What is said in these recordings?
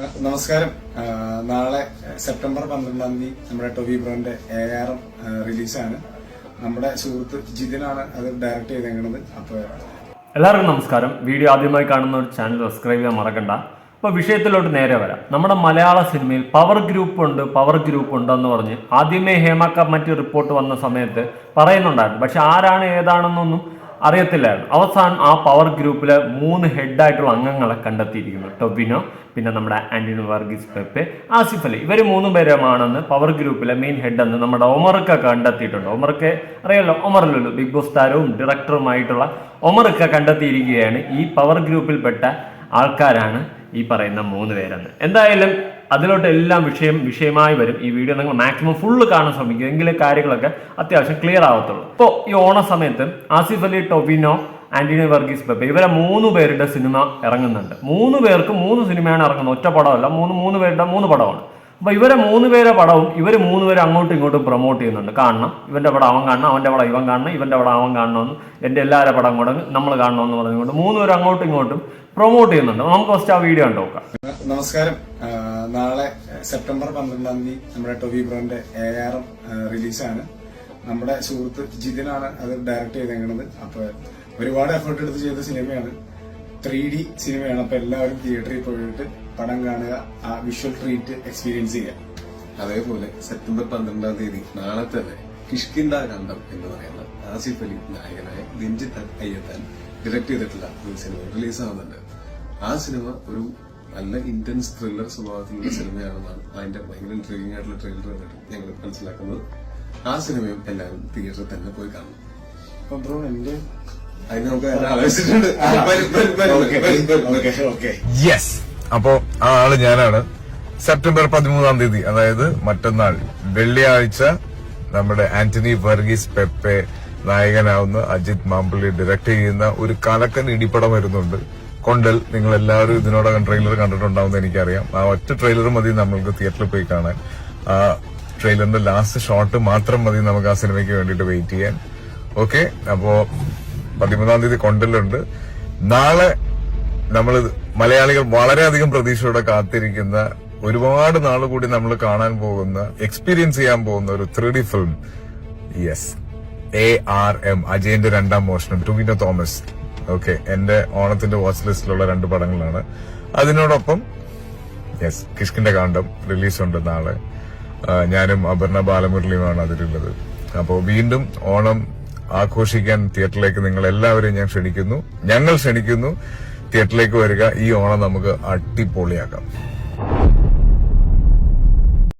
നമസ്കാരം. നാളെ സെപ്റ്റംബർ പന്ത്രണ്ടാം തീയതി നമ്മുടെ ടൊവി ബ്രോന്റെ എ ആർ എം റിലീസാണ്. നമ്മുടെ സുഹൃത്ത് ജിതിനാണ് അത് ഡയറക്റ്റ് ചെയ്തേക്കുന്നത് അപ്പോൾ എല്ലാവർക്കും നമസ്കാരം. വീഡിയോ ആദ്യമായി കാണുന്ന ഒരു ചാനൽ സബ്സ്ക്രൈബ് ചെയ്യാൻ മറക്കണ്ട. അപ്പോൾ വിഷയത്തിലോട്ട് നേരെ വരാം. നമ്മുടെ മലയാള സിനിമയിൽ പവർ ഗ്രൂപ്പ് ഉണ്ട് പവർ ഗ്രൂപ്പ് ഉണ്ടെന്ന് പറഞ്ഞ് ആദ്യമേ ഹേമ കമ്മിറ്റി റിപ്പോർട്ട് വന്ന സമയത്ത് പറയുന്നുണ്ടായിരുന്നു. പക്ഷെ ആരാണ് ഏതാണെന്നൊന്നും അറിയത്തില്ലായിരുന്നു അവസാനം ആ പവർ ഗ്രൂപ്പിലെ മൂന്ന് ഹെഡായിട്ടുള്ള അംഗങ്ങളെ കണ്ടെത്തിയിരിക്കുന്നു. ടൊബിനോ പിന്നെ നമ്മുടെ ആന്റണി വർഗീസ് പെപ്പെ ആസിഫ് അലി. ഇവർ മൂന്ന് പേരുമാണെന്ന് പവർ ഗ്രൂപ്പിലെ മെയിൻ ഹെഡ് എന്ന് നമ്മുടെ ഒമർക്ക് കണ്ടെത്തിയിട്ടുണ്ട്. ഒമർക്ക് അറിയാലോ ഒമറിലല്ലോ ബിഗ് ബോസ് താരവും ഡയറക്ടറുമായിട്ടുള്ള ഒമർക്ക് കണ്ടെത്തിയിരിക്കുകയാണ് ഈ പവർ ഗ്രൂപ്പിൽപ്പെട്ട ആൾക്കാരാണ് ഈ പറയുന്ന മൂന്ന് പേരെന്ന്. എന്തായാലും അതിലോട്ട് എല്ലാം വിഷയം വിഷയമായി വരും. ഈ വീഡിയോ നിങ്ങൾ മാക്സിമം ഫുള്ള് കാണാൻ ശ്രമിക്കുക എങ്കിലേ കാര്യങ്ങളൊക്കെ അത്യാവശ്യം ക്ലിയർ ആവത്തുള്ളൂ. ഇപ്പോൾ ഈ ഓണ സമയത്ത് ആസിഫ് അലി ടൊവിനോ ആന്റണി വർഗീസ് ബബ ഇവരെ മൂന്ന് പേരുടെ സിനിമ ഇറങ്ങുന്നുണ്ട്. മൂന്ന് പേർക്ക് മൂന്ന് സിനിമയാണ് ഇറങ്ങുന്നത്. ഒറ്റ പടമല്ല. മൂന്ന് മൂന്ന് പേരുടെ മൂന്ന് പടമാണ്. അപ്പൊ ഇവരെ മൂന്ന് പേരെ പടവും ഇവർ മൂന്ന് പേരെ അങ്ങോട്ടും ഇങ്ങോട്ടും പ്രൊമോട്ട് ചെയ്യുന്നുണ്ട്. കാണണം. ഇവന്റെ പടം അവൻ കാണണം അവന്റെ പടം ഇവൻ കാണണം ഇവന്റെ പടം അവൻ കാണണമെന്ന് എന്റെ എല്ലാവരുടെ പടം കൂടെ നമ്മൾ കാണണമെന്ന് പറഞ്ഞുകൊണ്ട് മൂന്ന് പേരും അങ്ങോട്ടും ഇങ്ങോട്ടും പ്രൊമോട്ട് ചെയ്യുന്നുണ്ട്. നമുക്ക് ഫസ്റ്റ് ആ വീഡിയോ കണ്ടു നമസ്കാരം. നാളെ സെപ്റ്റംബർ പന്ത്രണ്ടാം തീയതി നമ്മുടെ ടൊവി ബ്രോന്റെ എ ആർ എം റിലീസാണ്. നമ്മുടെ സുഹൃത്ത് ജിതിനാണ് അത് ഡയറക്ട് ചെയ്തേക്കുന്നത് അപ്പൊ ഒരുപാട് എഫേർട്ട് എടുത്ത് ചെയ്ത സിനിമയാണ്. ത്രീ ഡി സിനിമയാണ്. അപ്പൊ എല്ലാവരും തിയേറ്ററിൽ പോയിട്ട് പടം കാണുക ആ വിഷ്വൽ ട്രീറ്റ് എക്സ്പീരിയൻസ് ചെയ്യുക അതേപോലെ സെപ്റ്റംബർ പന്ത്രണ്ടാം തീയതി നാളെ തന്നെ കിഷ്കിന്ദ കണ്ടം എന്ന് പറയുന്ന ആസിഫ് അലി നായകനായ രഞ്ജിത്ത് അയ്യത്താൻ ഡയറക്ട് ചെയ്തിട്ടുള്ള ഒരു സിനിമ റിലീസ് ആവുന്നുണ്ട് ആ സിനിമ ഒരു നല്ല ഇന്റൻസ് ത്രില്ലർ സ്വഭാവത്തിലുള്ള സിനിമയാണെന്നാണ് അതിന്റെ ഭയങ്കര ഇൻട്രീഗിംഗ് ആയിട്ടുള്ള ട്രെയിലർ കണ്ടിട്ട് ഞങ്ങൾ മനസ്സിലാക്കുന്നത് ആ സിനിമയും എല്ലാവരും തിയേറ്ററിൽ തന്നെ പോയി കാണും ബ്രോ എന്റെ അതിന് നമുക്ക് ആലോചിച്ചിട്ടുണ്ട് യെസ് അപ്പോ ആ ആൾ ഞാനാണ്. സെപ്റ്റംബർ പതിമൂന്നാം തീയതി അതായത് മറ്റന്നാൾ വെള്ളിയാഴ്ച നമ്മുടെ ആന്റണി വർഗീസ് പെപ്പെ നായകനാവുന്ന അജിത് മാമ്പിള്ളി ഡയറക്ട് ചെയ്യുന്ന ഒരു കലക്കൻ ഇടിപ്പടം വരുന്നുണ്ട്. കൊണ്ടൽ നിങ്ങൾ എല്ലാവരും ഇതിനോടകം ട്രെയിലർ കണ്ടിട്ടുണ്ടാവും എനിക്കറിയാം. ആ ഒറ്റ ട്രെയിലർ മതി നമ്മൾക്ക് തിയേറ്ററിൽ പോയി കാണാൻ. ആ ട്രെയിലറിന്റെ ലാസ്റ്റ് ഷോട്ട് മാത്രം മതി നമുക്ക് ആ സിനിമയ്ക്ക് വേണ്ടിയിട്ട് വെയിറ്റ് ചെയ്യാൻ. ഓക്കെ അപ്പോ പതിമൂന്നാം തീയതി കൊണ്ടലുണ്ട്. നാളെ നമ്മൾ മലയാളികൾ വളരെയധികം പ്രതീക്ഷയോടെ കാത്തിരിക്കുന്ന ഒരുപാട് നാൾ കൂടി നമ്മൾ കാണാൻ പോകുന്ന എക്സ്പീരിയൻസ് ചെയ്യാൻ പോകുന്ന ഒരു three D film yes A R M അജയന്റെ രണ്ടാം മോഷണം ടുവിനോ തോമസ് ഓക്കെ എന്റെ ഓണത്തിന്റെ വാച്ച് ലിസ്റ്റിലുള്ള രണ്ട് പടങ്ങളാണ്. അതിനോടൊപ്പം യെസ് കിഷ്കിന്റെ കാണ്ടം റിലീസുണ്ട് നാളെ. ആ, ഞാനും അപർണ ബാലമുരളിയുമാണ് അതിലുള്ളത്. അപ്പോൾ വീണ്ടും ഓണം ആഘോഷിക്കാൻ തിയേറ്ററിലേക്ക് നിങ്ങൾ എല്ലാവരെയും ഞാൻ ക്ഷണിക്കുന്നു. ഞങ്ങൾ ക്ഷണിക്കുന്നു. തിയേറ്ററിലേക്ക് വരിക ഈ ഓണം നമുക്ക് അടിപൊളിയാക്കാം.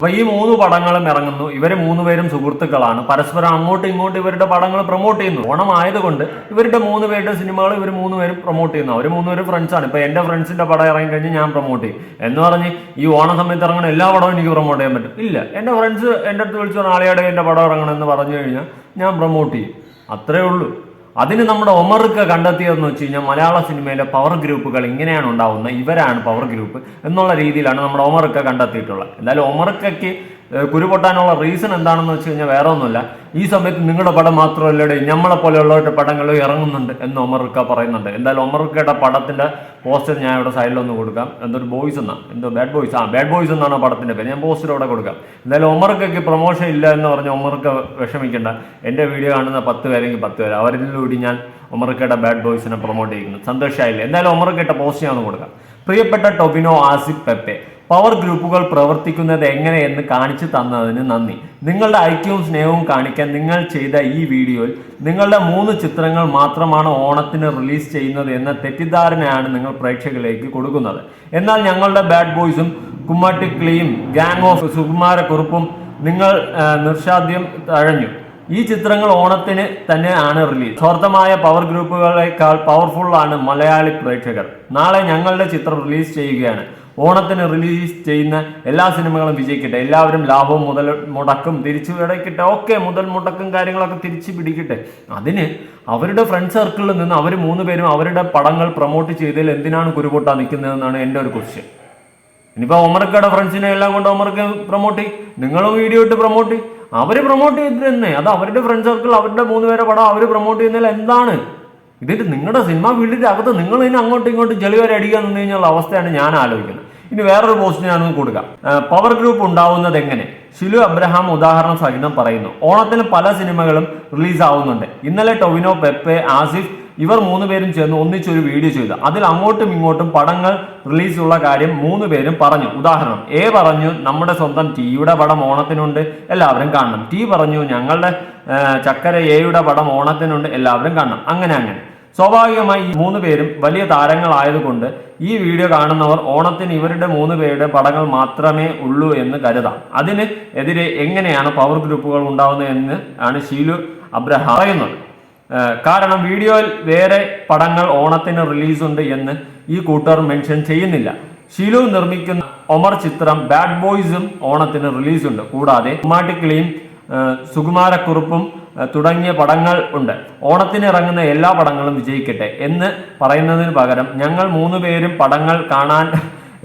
അപ്പൊ ഈ മൂന്ന് പടങ്ങളും ഇറങ്ങുന്നു. ഇവർ മൂന്നുപേരും സുഹൃത്തുക്കളാണ്. പരസ്പരം അങ്ങോട്ടും ഇങ്ങോട്ടും ഇവരുടെ പടങ്ങൾ പ്രൊമോട്ട് ചെയ്യുന്നു. ഓണം ആയതുകൊണ്ട് ഇവരുടെ മൂന്ന് പേരുടെ സിനിമകൾ ഇവർ മൂന്നുപേരും പ്രൊമോട്ട് ചെയ്യുന്നു. അവർ മൂന്നുപേരും ഫ്രണ്ട്സ് ആണ്. ഇപ്പൊ എന്റെ ഫ്രണ്ട്സിന്റെ പടം ഇറങ്ങി കഴിഞ്ഞ് ഞാൻ പ്രൊമോട്ട് ചെയ്യും. എന്ന് പറഞ്ഞ് ഈ ഓണ സമയത്ത് ഇറങ്ങുന്ന എല്ലാ പടവും എനിക്ക് പ്രൊമോട്ട് ചെയ്യാൻ പറ്റും. ഇല്ല. എന്റെ ഫ്രണ്ട്സ് എന്റെ അടുത്ത് വിളിച്ചു നാളെയുടെ എന്റെ പടം ഇറങ്ങണം എന്ന് പറഞ്ഞു കഴിഞ്ഞാൽ ഞാൻ പ്രൊമോട്ട് ചെയ്യും. അത്രേ ഉള്ളൂ. അതിന് നമ്മുടെ ഒമർക്ക് കണ്ടെത്തിയതെന്ന് വെച്ച് കഴിഞ്ഞാൽ മലയാള സിനിമയിലെ പവർ ഗ്രൂപ്പുകൾ ഇങ്ങനെയാണ് ഉണ്ടാവുന്നത്. ഇവരാണ് പവർ ഗ്രൂപ്പ് എന്നുള്ള രീതിയിലാണ് നമ്മുടെ ഒമർക്ക് കണ്ടെത്തിയിട്ടുള്ളത്. എന്തായാലും ഒമർക്കൊക്കെ ഏഹ്, കുരുപൊട്ടാനുള്ള റീസൺ എന്താണെന്ന് വെച്ച് കഴിഞ്ഞാൽ വേറെ ഒന്നുമില്ല. ഈ സമയത്ത് നിങ്ങളുടെ പടം മാത്രമല്ലടെ നമ്മളെ പോലെയുള്ളവരുടെ പടങ്ങൾ ഇറങ്ങുന്നുണ്ട് എന്ന് ഒമർക്ക പറയുന്നുണ്ട്. എന്തായാലും ഒമർക്കയുടെ പടത്തിന്റെ പോസ്റ്റർ ഞാൻ ഇവിടെ സൈഡിൽ ഒന്ന് കൊടുക്കാം. എന്തൊരു ബോയ്സ് എന്നാ. എന്തോ ബാഡ് ബോയ്സ് ആ ബാഡ് ബോയ്സ് എന്നാണ് പടത്തിന്റെ പേര്? ഞാൻ പോസ്റ്റർ ഇവിടെ കൊടുക്കാം. എന്തായാലും ഒമർക്കൊക്കെ പ്രൊമോഷൻ ഇല്ല എന്ന് പറഞ്ഞ് ഒമർക്ക് വിഷമിക്കേണ്ട. എന്റെ വീഡിയോ കാണുന്ന പത്ത് പേരെങ്കിൽ പത്ത് പേര്. അവരിലൂടെ ഞാൻ ഒമർക്കയുടെ ബാഡ് ബോയ്സിനെ പ്രൊമോട്ട് ചെയ്യുന്നു സന്തോഷമായില്ല എന്തായാലും ഒമർക്കയുടെ പോസ്റ്റ് ഞാൻ കൊടുക്കാം. പ്രിയപ്പെട്ട ടൊബിനോ ആസിഫ് പെപ്പെ പവർ ഗ്രൂപ്പുകൾ പ്രവർത്തിക്കുന്നത് എങ്ങനെയെന്ന് കാണിച്ചു തന്നതിന് നന്ദി. നിങ്ങളുടെ ഐക്യവും സ്നേഹവും കാണിക്കാൻ നിങ്ങൾ ചെയ്ത ഈ വീഡിയോയിൽ നിങ്ങളുടെ മൂന്ന് ചിത്രങ്ങൾ മാത്രമാണ് ഓണത്തിന് റിലീസ് ചെയ്യുന്നത് എന്ന തെറ്റിദ്ധാരണയാണ് നിങ്ങൾ പ്രേക്ഷകരിലേക്ക് കൊടുക്കുന്നത്. എന്നാൽ ഞങ്ങളുടെ ബാഡ് ബോയ്സും കുമ്മാട്ടിക്കിളിയും ഗാങ് ഓഫ് സുകുമാരക്കുറുപ്പും നിങ്ങൾ നിർഷാദ്യം തഴഞ്ഞു. ഈ ചിത്രങ്ങൾ ഓണത്തിന് തന്നെ ആണ് റിലീസ്. സ്വാർത്ഥമായ പവർ ഗ്രൂപ്പുകളെക്കാൾ പവർഫുൾ ആണ് മലയാളി പ്രേക്ഷകർ. നാളെ ഞങ്ങളുടെ ചിത്രം റിലീസ് ചെയ്യുകയാണ്. ഓണത്തിന് റിലീസ് ചെയ്യുന്ന എല്ലാ സിനിമകളും വിജയിക്കട്ടെ. എല്ലാവരും ലാഭവും മുതൽ മുടക്കും. തിരിച്ചു കിടക്കട്ടെ ഓക്കെ മുതൽ മുടക്കും കാര്യങ്ങളൊക്കെ തിരിച്ചു പിടിക്കട്ടെ. അതിന് അവരുടെ ഫ്രണ്ട് സർക്കിളിൽ നിന്ന് അവർ മൂന്ന് പേരും അവരുടെ പടങ്ങൾ പ്രൊമോട്ട് ചെയ്തതിൽ എന്തിനാണ് കുരുപൊട്ടാ നിൽക്കുന്നതെന്നാണ് എന്റെ ഒരു ക്വസ്റ്റ്യൻ ഇനിയിപ്പോൾ ഒമർക്കയുടെ ഫ്രണ്ട്സിനെ എല്ലാം കൊണ്ട് ഒമർക്ക് പ്രൊമോട്ട് ചെയ്യും. നിങ്ങളും വീഡിയോ ഇട്ട് പ്രൊമോട്ട് ചെയ്യും. അവർ പ്രൊമോട്ട് ചെയ്ത് തന്നെ അത് അവരുടെ ഫ്രണ്ട് സർക്കിൾ അവരുടെ മൂന്ന് പേരെ പടം അവർ പ്രൊമോട്ട് ചെയ്യുന്നതിൽ എന്താണ്? ഇതിന് നിങ്ങളുടെ സിനിമ ഫീൽഡിന്റെ അകത്ത് നിങ്ങൾ ഇനി അങ്ങോട്ടും ഇങ്ങോട്ടും ചെളിവരെ അടിക്കാൻ നിന്ന് കഴിഞ്ഞുള്ള അവസ്ഥയാണ് ഞാൻ ആലോചിക്കുന്നത്. ഇനി വേറൊരു പോസ്റ്റ് ഞാനൊന്ന് കൊടുക്കാം. പവർ ഗ്രൂപ്പ് ഉണ്ടാവുന്നത് എങ്ങനെ? ഷിലു അബ്രഹാം ഉദാഹരണം സഹിതം പറയുന്നു. ഓണത്തിന് പല സിനിമകളും റിലീസ് ആവുന്നുണ്ട്. ഇന്നലെ ടൊവിനോ പെപ്പെ ആസിഫ് ഇവർ മൂന്ന് പേരും ചേർന്ന് ഒന്നിച്ചൊരു വീഡിയോ ചെയ്തു. അതിൽ അങ്ങോട്ടും ഇങ്ങോട്ടും പടങ്ങൾ റിലീസുള്ള കാര്യം മൂന്ന് പേരും പറഞ്ഞു. ഉദാഹരണം എ പറഞ്ഞു നമ്മുടെ സ്വന്തം ടിയുടെ പടം ഓണത്തിനുണ്ട് എല്ലാവരും കാണണം. ടി പറഞ്ഞു ഞങ്ങളുടെ ചക്കര എയുടെ പടം ഓണത്തിനുണ്ട് എല്ലാവരും കാണണം. അങ്ങനെ അങ്ങനെ. സ്വാഭാവികമായി ഈ മൂന്ന് പേരും വലിയ താരങ്ങളായതുകൊണ്ട് ഈ വീഡിയോ കാണുന്നവർ ഓണത്തിന് ഇവരുടെ മൂന്ന് പേരുടെ പടങ്ങൾ മാത്രമേ ഉള്ളൂ എന്ന് കരുതാം. അതിന് എതിരെ എങ്ങനെയാണ് പവർ ഗ്രൂപ്പുകൾ ഉണ്ടാവുന്നത് എന്ന് ആണ് ഷീലു അബ്രഹാം പറയുന്നത്. കാരണം വീഡിയോയിൽ വേറെ പടങ്ങൾ ഓണത്തിന് റിലീസുണ്ട് എന്ന് ഈ കൂട്ടർ മെൻഷൻ ചെയ്യുന്നില്ല. ഷീലു നിർമ്മിക്കുന്ന ഒമർ ചിത്രം ബാഡ് ബോയ്സും ഓണത്തിന് റിലീസുണ്ട്. കൂടാതെ കുമ്മാട്ടിക്കിളിയും ഏഹ് സുകുമാരക്കുറുപ്പും തുടങ്ങിയ പടങ്ങൾ ഉണ്ട്. ഓണത്തിന് ഇറങ്ങുന്ന എല്ലാ പടങ്ങളും വിജയിക്കട്ടെ എന്ന് പറയുന്നതിന് പകരം ഞങ്ങൾ മൂന്ന് പേരും പടങ്ങൾ കാണാൻ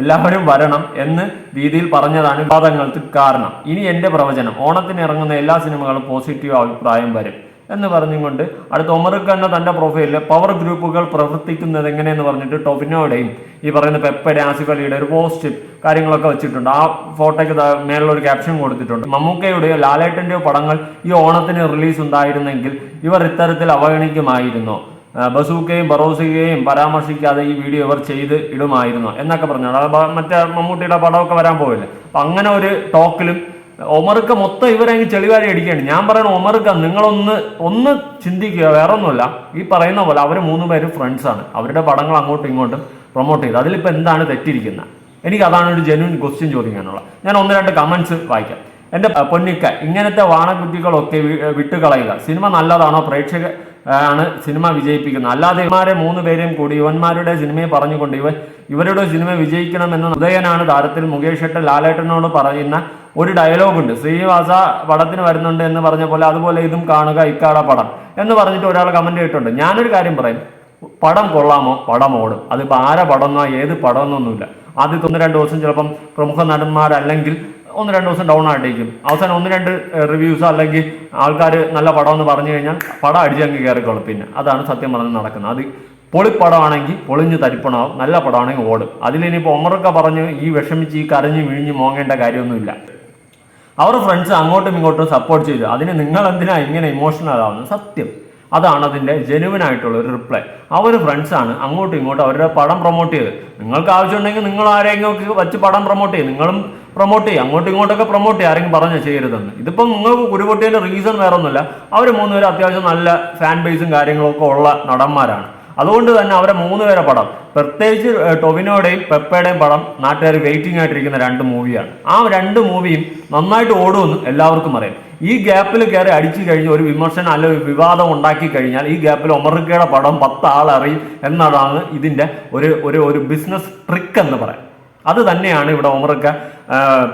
എല്ലാവരും വരണം എന്ന് രീതിയിൽ പറഞ്ഞതാണ് വിവാദങ്ങൾക്ക് കാരണം. ഇനി എന്റെ പ്രവചനം ഓണത്തിന് ഇറങ്ങുന്ന എല്ലാ സിനിമകളും പോസിറ്റീവ് അഭിപ്രായം വരും. എന്ന് പറഞ്ഞുകൊണ്ട് അടുത്ത ഒമർ ഒമറുക്കണ്ണ തന്റെ പ്രൊഫൈലിൽ പവർ ഗ്രൂപ്പുകൾ പ്രവർത്തിക്കുന്നത് എങ്ങനെയെന്ന് പറഞ്ഞിട്ട് ടൊവിനോയുടെയും ഈ പറയുന്ന പെപ്പയുടെ ആസിഫ് അലിയുടെ ഒരു പോസ്റ്റ് കാര്യങ്ങളൊക്കെ വെച്ചിട്ടുണ്ട്. ആ ഫോട്ടോയ്ക്ക് മേലുള്ള മേളിലൊരു ക്യാപ്ഷൻ കൊടുത്തിട്ടുണ്ട്. മമ്മൂക്കയുടെയോ ലാലേട്ടന്റെയോ പടങ്ങൾ ഈ ഓണത്തിന് റിലീസ് ഉണ്ടായിരുന്നെങ്കിൽ ഇവർ ഇത്തരത്തിൽ അവഗണിക്കുമായിരുന്നോ. ബസൂക്കയും ബറോസിക്കയും പരാമർശിക്കാതെ ഈ വീഡിയോ ഇവർ ചെയ്ത് ഇടുമായിരുന്നു എന്നൊക്കെ പറഞ്ഞു മറ്റേ മമ്മൂട്ടിയുടെ പടമൊക്കെ വരാൻ പോവില്ലേ? അപ്പൊ അങ്ങനെ ഒരു ടോക്കിലും ഒമറുക്ക മൊത്തം ഇവരെ ചെളിവാരി അടിക്കുകയാണ്. ഞാൻ പറയണ ഒമറുക്ക നിങ്ങളൊന്ന് ഒന്ന് ചിന്തിക്കുക വേറെ ഒന്നുമല്ല ഈ പറയുന്ന പോലെ അവർ മൂന്ന് പേരും ഫ്രണ്ട്സാണ് അവരുടെ പടങ്ങൾ അങ്ങോട്ടും ഇങ്ങോട്ടും പ്രൊമോട്ട് ചെയ്ത്. അതിലിപ്പോൾ എന്താണ് തെറ്റിരിക്കുന്നത്? എനിക്ക് അതാണ് ഒരു ജെനുവിൻ ക്വസ്റ്റ്യൻ ചോദിക്കാനുള്ള ഞാൻ ഒന്ന് രണ്ട് കമൻസ് വായിക്കാം. എന്റെ പൊന്നിക്ക ഇങ്ങനത്തെ വാണകുറ്റികളൊക്കെ വി- വിട്ടുകളയുക. സിനിമ നല്ലതാണോ? പ്രേക്ഷക ആണ് സിനിമ വിജയിപ്പിക്കുന്നത്. അല്ലാതെ ഇവന്മാരെ മൂന്ന് പേരെയും കൂടി ഇവന്മാരുടെ സിനിമയെ പറഞ്ഞുകൊണ്ട് ഇവ ഇവരുടെ സിനിമ വിജയിക്കണമെന്ന് ഉദയനാണ് താരത്തിൽ മുകേഷ് ഏട്ടൻ ലാലേട്ടനോട് പറയുന്ന ഒരു ഡയലോഗ് ഉണ്ട്. ശ്രീനിവാസ പടത്തിന് വരുന്നുണ്ട് എന്ന് പറഞ്ഞ പോലെ അതുപോലെ ഇതും കാണുക ഇക്കാട പടം എന്ന് പറഞ്ഞിട്ട് ഒരാൾ കമന്റ് ചെയ്തിട്ടുണ്ട് ഞാനൊരു കാര്യം പറയും. പടം കൊള്ളാമോ? പടം ഓടും അതിപ്പോൾ ആരെ പടമെന്നോ ഏത് പടമെന്നൊന്നുമില്ല. ആദ്യത്തെ ഒന്ന് രണ്ട് ദിവസം ചിലപ്പം പ്രമുഖ നടന്മാരല്ലെങ്കിൽ ഒന്ന് രണ്ട് ദിവസം ഡൗൺ ആയിട്ടേക്കും അവസാനം ഒന്ന് രണ്ട് റിവ്യൂസ് അല്ലെങ്കിൽ ആൾക്കാർ നല്ല പടം എന്ന് പറഞ്ഞു കഴിഞ്ഞാൽ പടം അടിച്ചങ്ങ് കയറിക്കോളും. പിന്നെ അതാണ് സത്യം പറഞ്ഞ് നടക്കുന്നത്. അത് പൊളിപ്പടമാണെങ്കിൽ പൊളിഞ്ഞ് തരിപ്പണമാവും. നല്ല പടമാണെങ്കിൽ ഓടും. അതിലിനിപ്പോൾ ഒമറൊക്കെ പറഞ്ഞ് ഈ വിഷമിച്ച് ഈ കരഞ്ഞ് വിഴിഞ്ഞ് മോങ്ങേണ്ട കാര്യമൊന്നുമില്ല. അവർ ഫ്രണ്ട്സ് അങ്ങോട്ടും ഇങ്ങോട്ടും സപ്പോർട്ട് ചെയ്തു. അതിന് നിങ്ങൾ എന്തിനാ ഇങ്ങനെ ഇമോഷണൽ ആവുന്നത്? സത്യം. അതാണ് അതിന്റെ ജെനുവൻ ആയിട്ടുള്ള ഒരു റിപ്ലൈ അവർ ഫ്രണ്ട്സ് ആണ് അങ്ങോട്ടും ഇങ്ങോട്ടും അവരുടെ പടം പ്രൊമോട്ട് ചെയ്ത് നിങ്ങൾക്ക് ആവശ്യമുണ്ടെങ്കിൽ നിങ്ങൾ ആരെങ്കിലും വെച്ച് പടം പ്രൊമോട്ട് ചെയ്യും. നിങ്ങളും പ്രൊമോട്ട് ചെയ്യും. അങ്ങോട്ടും ഇങ്ങോട്ടൊക്കെ പ്രൊമോട്ട് ചെയ്യും. ആരെങ്കിലും പറഞ്ഞ ചെയ്യരുതെന്ന്. ഇതിപ്പം നിങ്ങൾക്ക് കുരുപൊട്ടിയതിന്റെ റീസൺ വേറെ ഒന്നുമില്ല അവർ മൂന്നുപേരും അത്യാവശ്യം നല്ല ഫാൻ ബേസും കാര്യങ്ങളൊക്കെ ഉള്ള നടന്മാരാണ്. അതുകൊണ്ട് തന്നെ അവരെ മൂന്ന് പേരെ പടം. പ്രത്യേകിച്ച് ടൊവിനോയുടെയും പെപ്പയുടെയും പടം നാട്ടുകാർ വെയിറ്റിംഗ് ആയിട്ടിരിക്കുന്ന രണ്ട് മൂവിയാണ് ആ രണ്ട് മൂവിയും നന്നായിട്ട് ഓടുമെന്ന് എല്ലാവർക്കും അറിയാം. ഈ ഗ്യാപ്പിൽ കയറി അടിച്ചു കഴിഞ്ഞ് ഒരു വിമർശനം അല്ല ഒരു വിവാദം ഉണ്ടാക്കി കഴിഞ്ഞാൽ ഈ ഗ്യാപ്പിൽ ഒമർക്കയുടെ പടം പത്ത് ആൾ അറിയും എന്നതാണ് ഇതിന്റെ ഒരു ഒരു ഒരു ബിസിനസ് ട്രിക്ക് എന്ന് പറയാം. അത് തന്നെയാണ് ഇവിടെ ഒമറക്ക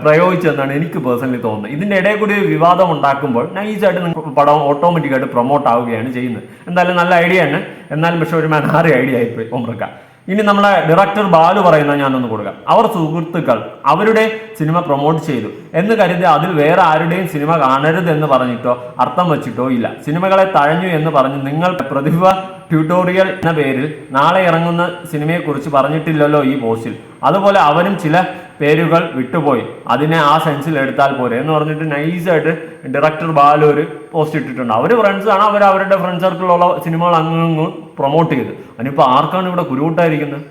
പ്രയോഗിച്ചതെന്നാണ് എനിക്ക് പേഴ്സണലി തോന്നുന്നത്. ഇതിന്റെ ഇടയിൽ കൂടി ഒരു വിവാദം ഉണ്ടാക്കുമ്പോൾ നൈസായിട്ട് നിങ്ങൾക്ക് പടം ഓട്ടോമാറ്റിക്കായിട്ട് പ്രൊമോട്ട് ആവുകയാണ് ചെയ്യുന്നത്. എന്തായാലും നല്ല ഐഡിയ ആണ്. എന്നാലും പക്ഷേ ഒരു മനാറി ഐഡിയ ആയിപ്പോയി ഒമറക്ക ഇനി നമ്മളെ ഡയറക്ടർ ബാലു പറയുന്ന ഞാനൊന്ന് കൊടുക്കാം. അവർ സുഹൃത്തുക്കൾ അവരുടെ സിനിമ പ്രൊമോട്ട് ചെയ്തു. എന്ന് കരുതി അതിൽ വേറെ ആരുടെയും സിനിമ കാണരുത് എന്ന് പറഞ്ഞിട്ടോ അർത്ഥം വെച്ചിട്ടോ ഇല്ല. സിനിമകളെ തഴഞ്ഞു എന്ന് പറഞ്ഞ് നിങ്ങൾ പ്രതിഭ ട്യൂട്ടോറിയൽ എന്ന പേരിൽ നാളെ ഇറങ്ങുന്ന സിനിമയെക്കുറിച്ച് പറഞ്ഞിട്ടില്ലല്ലോ ഈ പോസ്റ്റിൽ. അതുപോലെ അവരും ചില പേരുകൾ വിട്ടുപോയി. അതിനെ ആ സെൻസിൽ എടുത്താൽ പോരെ എന്ന് പറഞ്ഞിട്ട് നൈസായിട്ട് ഡയറക്ടർ ബാലു ഒരു പോസ്റ്റ് ഇട്ടിട്ടുണ്ട്. അവർ ഫ്രണ്ട്സ് ആണ്. അവർ അവരുടെ ഫ്രണ്ട് സർക്കിളിലുള്ള സിനിമകൾ അങ്ങ് പ്രൊമോട്ട് ചെയ്ത്. അതിനിപ്പോൾ ആർക്കാണ് ഇവിടെ കുരുവിട്ടായിരിക്കുന്നത്?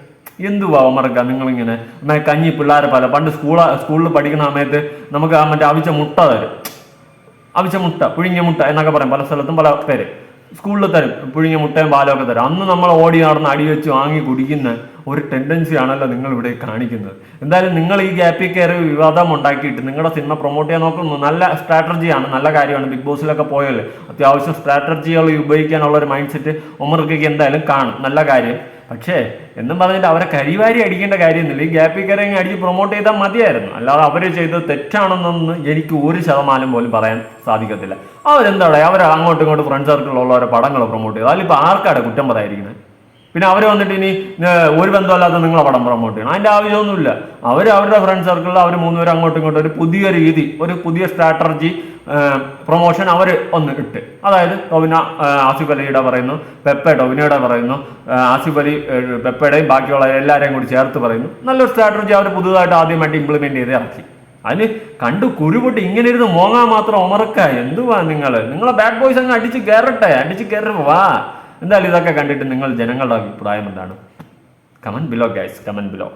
എന്തുവാ മറക്ക നിങ്ങളിങ്ങനെ മറ്റേ കഞ്ഞി പിള്ളേരെ പല പണ്ട് സ്കൂളാ സ്കൂളിൽ പഠിക്കുന്ന സമയത്ത് നമുക്ക് മറ്റേ അവിച്ച മുട്ട തരും. അവിച്ച മുട്ട പുഴുങ്ങിയ മുട്ട എന്നൊക്കെ പറയും പല സ്ഥലത്തും പല പേര്. സ്കൂളിൽ തരും പുഴുങ്ങിയ മുട്ടയും പാലൊക്കെ തരും. അന്ന് നമ്മൾ ഓടി നടന്ന് അടി വെച്ച് വാങ്ങി കുടിക്കുന്ന ഒരു ടെൻഡൻസി ആണല്ലോ നിങ്ങൾ ഇവിടെ കാണിക്കുന്നത്. എന്തായാലും നിങ്ങൾ ഈ ഗ്യാപ്പിൽ കയറി വിവാദം ഉണ്ടാക്കിയിട്ട് നിങ്ങളുടെ സിനിമ പ്രൊമോട്ട് ചെയ്യാൻ നോക്കുന്നു നല്ല സ്ട്രാറ്റജിയാണ് നല്ല കാര്യമാണ്. ബിഗ് ബോസിലൊക്കെ പോയല്ലേ അത്യാവശ്യം സ്ട്രാറ്റജികൾ ഉപയോഗിക്കാനുള്ള ഒരു മൈൻഡ് സെറ്റ് ഉമർക്കൊക്കെ എന്തായാലും കാണും. നല്ല കാര്യം. പക്ഷേ എന്നും പറഞ്ഞിട്ട് അവരെ കരിവാരി അടിക്കേണ്ട കാര്യമൊന്നുമില്ല. ഈ ഗ്യാപ്പിൽ കയറി അടിച്ച് പ്രൊമോട്ട് ചെയ്താൽ മതിയായിരുന്നു. അല്ലാതെ അവർ ചെയ്തത് തെറ്റാണെന്നൊന്നും എനിക്ക് ഒരു ശതമാനം പോലും പറയാൻ സാധിക്കത്തില്ല. അവരെന്താ പറയുക? അവർ അങ്ങോട്ടും ഇങ്ങോട്ടും ഫ്രണ്ട് സർക്കിളിലുള്ളവരെ പടങ്ങൾ പ്രൊമോട്ട് ചെയ്തു. അതിലിപ്പോൾ ആർക്കാണ് കുറ്റം പറയാതിരിക്കുന്നത്? പിന്നെ അവർ വന്നിട്ട് ഇനി ഒരു ബന്ധമല്ലാത്ത നിങ്ങളെ പടം പ്രൊമോട്ട് ചെയ്യണം. അതിന്റെ ആവശ്യമൊന്നുമില്ല. അവർ അവരുടെ ഫ്രണ്ട് സർക്കിളിൽ അവർ മൂന്നുപേരും അങ്ങോട്ടും ഇങ്ങോട്ടും ഒരു പുതിയ രീതി ഒരു പുതിയ സ്ട്രാറ്റജി പ്രൊമോഷൻ അവർ ഒന്ന് ഇട്ട്. അതായത് ടൊവിന ആസിഫ് അലിയുടെ പറയുന്നു പെപ്പ ടൊവിനയുടെ പറയുന്നു ആസിഫ് അലി പെപ്പയുടെയും ബാക്കിയുള്ള എല്ലാവരെയും കൂടി ചേർത്ത് പറയുന്നു. നല്ലൊരു സ്ട്രാറ്റജി അവർ പുതുതായിട്ട് ആദ്യമായിട്ട് ഇംപ്ലിമെന്റ് ചെയ്ത് ഇറക്കി. അതിന് കണ്ടു കുരുപൊട്ടി ഇങ്ങനെ ഇരുന്ന് മോങ്ങാൻ മാത്രം ഉമറക്ക. എന്തുവാ നിങ്ങൾ നിങ്ങളെ ബാഡ് ബോയ്സ് അങ്ങ് അടിച്ച് കയറട്ടെ അടിച്ച് കയറി വാ. എന്തായാലും ഇതൊക്കെ കണ്ടിട്ട് നിങ്ങൾ ജനങ്ങളുടെ അഭിപ്രായം എന്താണ്? Comment below guys comment below